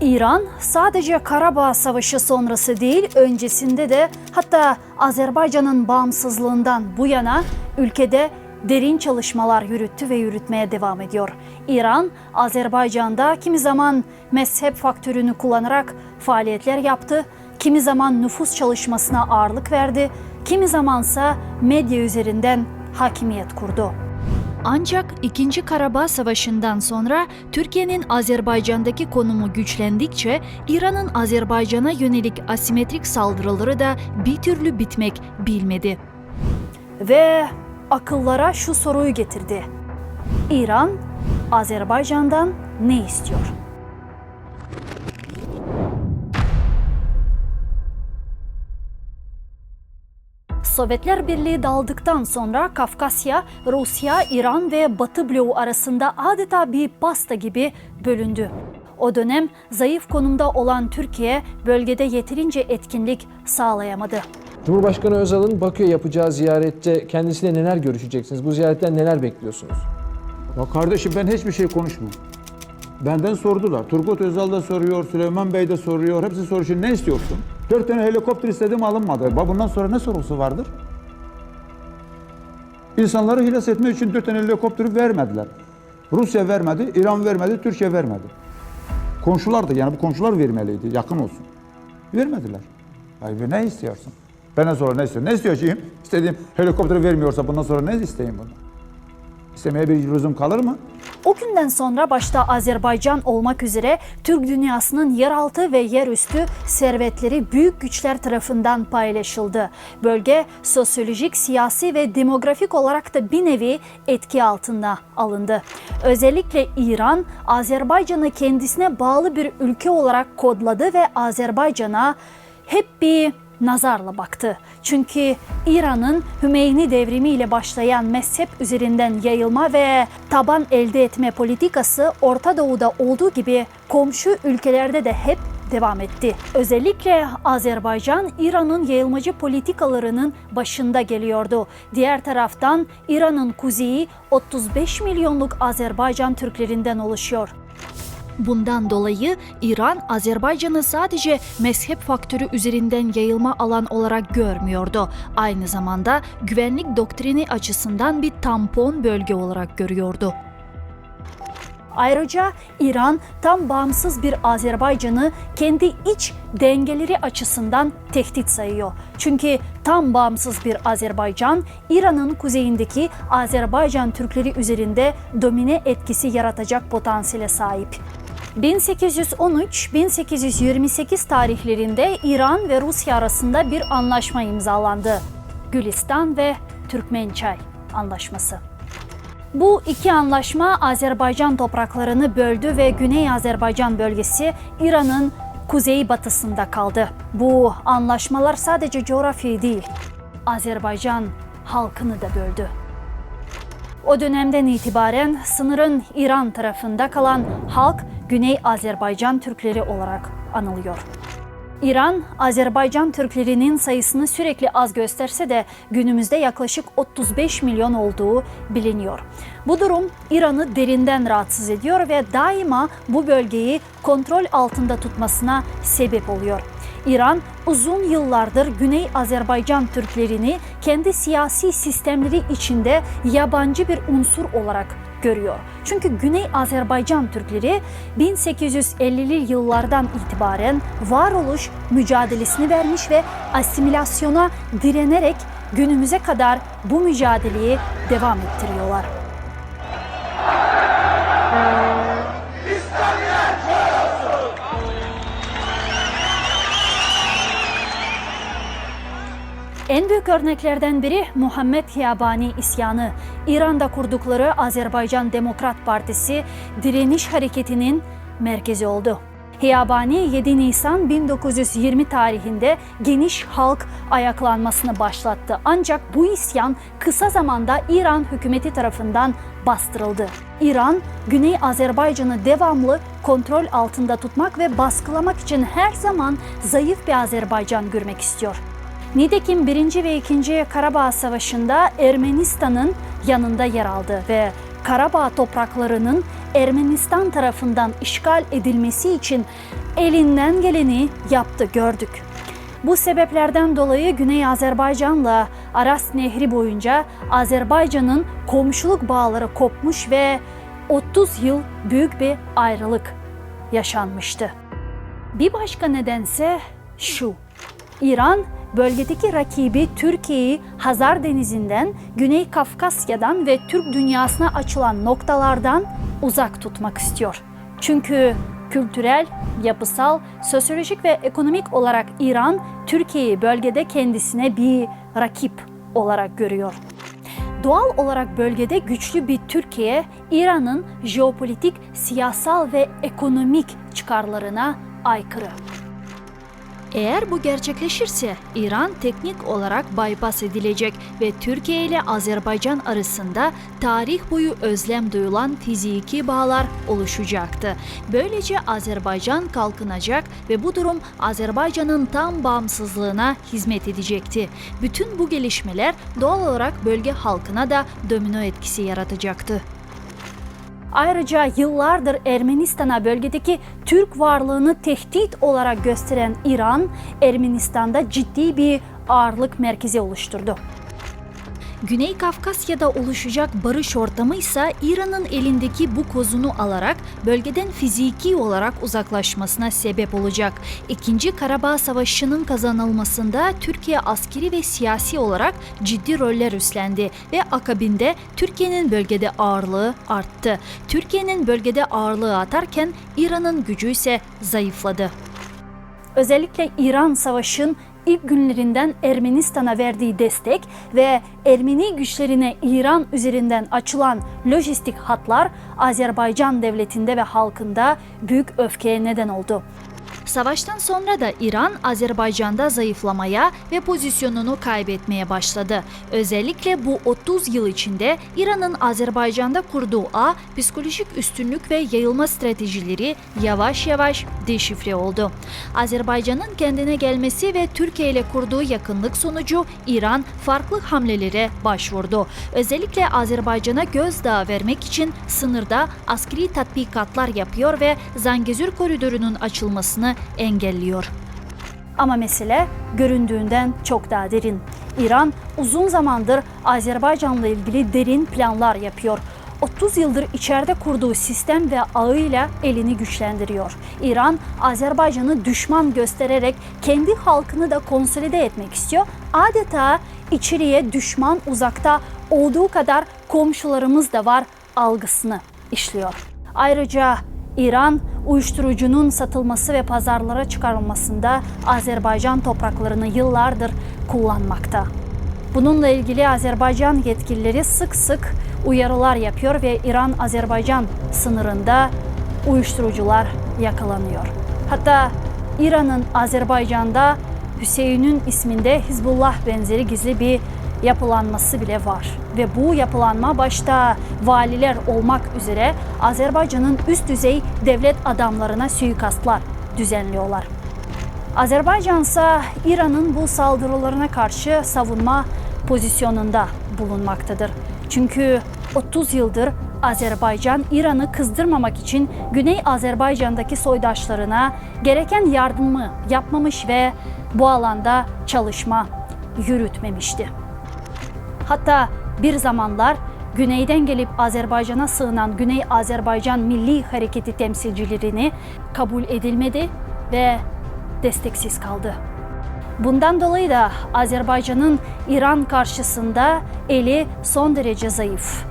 İran sadece Karabağ Savaşı sonrası değil, öncesinde de hatta Azerbaycan'ın bağımsızlığından bu yana ülkede derin çalışmalar yürüttü ve yürütmeye devam ediyor. İran, Azerbaycan'da kimi zaman mezhep faktörünü kullanarak faaliyetler yaptı, kimi zaman nüfus çalışmasına ağırlık verdi, kimi zamansa medya üzerinden hakimiyet kurdu. Ancak 2. Karabağ Savaşı'ndan sonra Türkiye'nin Azerbaycan'daki konumu güçlendikçe İran'ın Azerbaycan'a yönelik asimetrik saldırıları da bir türlü bitmek bilmedi. Ve akıllara şu soruyu getirdi. İran Azerbaycan'dan ne istiyor? Sovyetler Birliği dağıldıktan sonra Kafkasya, Rusya, İran ve Batı bloğu arasında adeta bir pasta gibi bölündü. O dönem zayıf konumda olan Türkiye bölgede yeterince etkinlik sağlayamadı. Cumhurbaşkanı Özal'ın Bakü'ye yapacağı ziyarette kendisiyle neler görüşeceksiniz? Bu ziyaretten neler bekliyorsunuz? Ya kardeşim ben hiçbir şey konuşmuyorum. Benden sordular. Turgut Özal da soruyor, Süleyman Bey de soruyor. Hepsi soruyor. Ne istiyorsun? Dört tane helikopter istedim alınmadı. Ba bundan sonra ne sorusu vardır? İnsanları hilas etmek için dört tane helikopteri vermediler. Rusya vermedi, İran vermedi, Türkiye vermedi. Komşular da yani bu komşular vermeliydi, yakın olsun. Vermediler. Ay ne istiyorsun? Benden sonra ne istiyorsun? Ne istiyorsun? İstediğim helikopteri vermiyorsa bundan sonra ne isteyeyim bunu? İstemeye bir lüzum kalır mı? O günden sonra başta Azerbaycan olmak üzere Türk dünyasının yeraltı ve yerüstü servetleri büyük güçler tarafından paylaşıldı. Bölge sosyolojik, siyasi ve demografik olarak da bir nevi etki altına alındı. Özellikle İran, Azerbaycan'ı kendisine bağlı bir ülke olarak kodladı ve Azerbaycan'a hep bir nazarla baktı. Çünkü İran'ın Hümeyni devrimi ile başlayan mezhep üzerinden yayılma ve taban elde etme politikası Orta Doğu'da olduğu gibi komşu ülkelerde de hep devam etti. Özellikle Azerbaycan İran'ın yayılmacı politikalarının başında geliyordu. Diğer taraftan İran'ın kuzeyi 35 milyonluk Azerbaycan Türklerinden oluşuyor. Bundan dolayı İran Azerbaycan'ı sadece mezhep faktörü üzerinden yayılma alan olarak görmüyordu. Aynı zamanda güvenlik doktrini açısından bir tampon bölge olarak görüyordu. Ayrıca İran tam bağımsız bir Azerbaycan'ı kendi iç dengeleri açısından tehdit sayıyor. Çünkü tam bağımsız bir Azerbaycan, İran'ın kuzeyindeki Azerbaycan Türkleri üzerinde domine etkisi yaratacak potansiyele sahip. 1813-1828 tarihlerinde İran ve Rusya arasında bir anlaşma imzalandı. Gülistan ve Türkmençay Anlaşması. Bu iki anlaşma Azerbaycan topraklarını böldü ve Güney Azerbaycan bölgesi İran'ın kuzeybatısında kaldı. Bu anlaşmalar sadece coğrafyayı değil, Azerbaycan halkını da böldü. O dönemden itibaren sınırın İran tarafında kalan halk Güney Azerbaycan Türkleri olarak anılıyor. İran, Azerbaycan Türklerinin sayısını sürekli az gösterse de günümüzde yaklaşık 35 milyon olduğu biliniyor. Bu durum İran'ı derinden rahatsız ediyor ve daima bu bölgeyi kontrol altında tutmasına sebep oluyor. İran uzun yıllardır Güney Azerbaycan Türklerini kendi siyasi sistemleri içinde yabancı bir unsur olarak görüyor. Çünkü Güney Azerbaycan Türkleri 1850'li yıllardan itibaren varoluş mücadelesini vermiş ve asimilasyona direnerek günümüze kadar bu mücadeleyi devam ettiriyorlar. En büyük örneklerden biri Muhammed Hiyabani isyanı. İran'da kurdukları Azerbaycan Demokrat Partisi direniş hareketinin merkezi oldu. Hiyabani 7 Nisan 1920 tarihinde geniş halk ayaklanmasını başlattı. Ancak bu isyan kısa zamanda İran hükümeti tarafından bastırıldı. İran, Güney Azerbaycan'ı devamlı kontrol altında tutmak ve baskılamak için her zaman zayıf bir Azerbaycan görmek istiyor. Nitekim 1. ve 2. Karabağ Savaşı'nda Ermenistan'ın yanında yer aldı ve Karabağ topraklarının Ermenistan tarafından işgal edilmesi için elinden geleni yaptı gördük. Bu sebeplerden dolayı Güney Azerbaycan'la Aras Nehri boyunca Azerbaycan'ın komşuluk bağları kopmuş ve 30 yıl büyük bir ayrılık yaşanmıştı. Bir başka nedense şu. İran bölgedeki rakibi Türkiye'yi Hazar Denizi'nden, Güney Kafkasya'dan ve Türk dünyasına açılan noktalardan uzak tutmak istiyor. Çünkü kültürel, yapısal, sosyolojik ve ekonomik olarak İran Türkiye'yi bölgede kendisine bir rakip olarak görüyor. Doğal olarak bölgede güçlü bir Türkiye, İran'ın jeopolitik, siyasal ve ekonomik çıkarlarına aykırı. Eğer bu gerçekleşirse İran teknik olarak bypass edilecek ve Türkiye ile Azerbaycan arasında tarih boyu özlem duyulan fiziki bağlar oluşacaktı. Böylece Azerbaycan kalkınacak ve bu durum Azerbaycan'ın tam bağımsızlığına hizmet edecekti. Bütün bu gelişmeler doğal olarak bölge halkına da domino etkisi yaratacaktı. Ayrıca yıllardır Ermenistan'a bölgedeki Türk varlığını tehdit olarak gösteren İran, Ermenistan'da ciddi bir ağırlık merkezi oluşturdu. Güney Kafkasya'da oluşacak barış ortamı ise İran'ın elindeki bu kozunu alarak bölgeden fiziki olarak uzaklaşmasına sebep olacak. İkinci Karabağ Savaşı'nın kazanılmasında Türkiye askeri ve siyasi olarak ciddi roller üstlendi ve akabinde Türkiye'nin bölgede ağırlığı arttı. Türkiye'nin bölgede ağırlığı artarken İran'ın gücü ise zayıfladı. Özellikle İran savaşın ilk günlerinden Ermenistan'a verdiği destek ve Ermeni güçlerine İran üzerinden açılan lojistik hatlar Azerbaycan devletinde ve halkında büyük öfkeye neden oldu. Savaştan sonra da İran Azerbaycan'da zayıflamaya ve pozisyonunu kaybetmeye başladı. Özellikle bu 30 yıl içinde İran'ın Azerbaycan'da kurduğu ağ, psikolojik üstünlük ve yayılma stratejileri yavaş yavaş deşifre oldu. Azerbaycan'ın kendine gelmesi ve Türkiye ile kurduğu yakınlık sonucu İran farklı hamlelere başvurdu. Özellikle Azerbaycan'a gözdağı vermek için sınırda askeri tatbikatlar yapıyor ve Zangezur koridorunun açılmasını engelliyor. Ama mesele göründüğünden çok daha derin. İran uzun zamandır Azerbaycan'la ilgili derin planlar yapıyor. 30 yıldır içeride kurduğu sistem ve ağıyla elini güçlendiriyor. İran, Azerbaycan'ı düşman göstererek kendi halkını da konsolide etmek istiyor. Adeta içeriye düşman uzakta olduğu kadar komşularımız da var algısını işliyor. Ayrıca İran uyuşturucunun satılması ve pazarlara çıkarılmasında Azerbaycan topraklarını yıllardır kullanmakta. Bununla ilgili Azerbaycan yetkilileri sık sık uyarılar yapıyor ve İran-Azerbaycan sınırında uyuşturucular yakalanıyor. Hatta İran'ın Azerbaycan'da Hüseyin'in isminde Hizbullah benzeri gizli bir yapılanması bile var. Ve bu yapılanma başta valiler olmak üzere Azerbaycan'ın üst düzey devlet adamlarına suikastlar düzenliyorlar. Azerbaycan ise İran'ın bu saldırılarına karşı savunma pozisyonunda bulunmaktadır. Çünkü 30 yıldır Azerbaycan İran'ı kızdırmamak için Güney Azerbaycan'daki soydaşlarına gereken yardımı yapmamış ve bu alanda çalışma yürütmemişti. Hatta bir zamanlar güneyden gelip Azerbaycan'a sığınan Güney Azerbaycan Milli Hareketi temsilcilerini kabul edilmedi ve desteksiz kaldı. Bundan dolayı da Azerbaycan'ın İran karşısında eli son derece zayıf.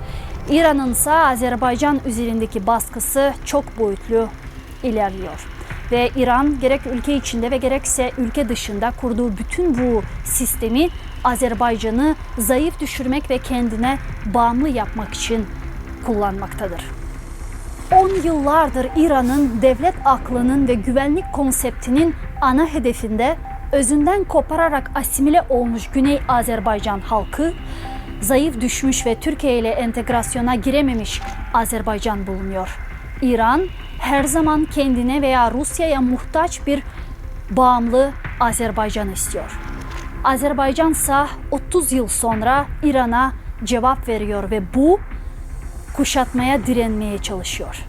İran'ın ise Azerbaycan üzerindeki baskısı çok boyutlu ilerliyor. Ve İran gerek ülke içinde ve gerekse ülke dışında kurduğu bütün bu sistemi Azerbaycan'ı zayıf düşürmek ve kendine bağımlı yapmak için kullanmaktadır. 10 yıllardır İran'ın devlet aklının ve güvenlik konseptinin ana hedefinde özünden kopararak asimile olmuş Güney Azerbaycan halkı, zayıf düşmüş ve Türkiye ile entegrasyona girememiş Azerbaycan bulunuyor. İran her zaman kendine veya Rusya'ya muhtaç bir bağımlı Azerbaycan istiyor. Azerbaycan ise 30 yıl sonra İran'a cevap veriyor ve bu kuşatmaya direnmeye çalışıyor.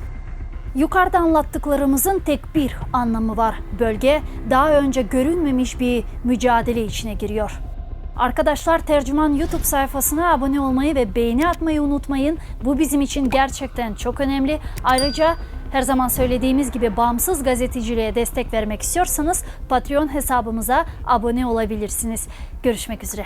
Yukarıda anlattıklarımızın tek bir anlamı var. Bölge daha önce görünmemiş bir mücadele içine giriyor. Arkadaşlar Tercüman YouTube sayfasına abone olmayı ve beğeni atmayı unutmayın. Bu bizim için gerçekten çok önemli. Ayrıca her zaman söylediğimiz gibi bağımsız gazeteciliğe destek vermek istiyorsanız Patreon hesabımıza abone olabilirsiniz. Görüşmek üzere.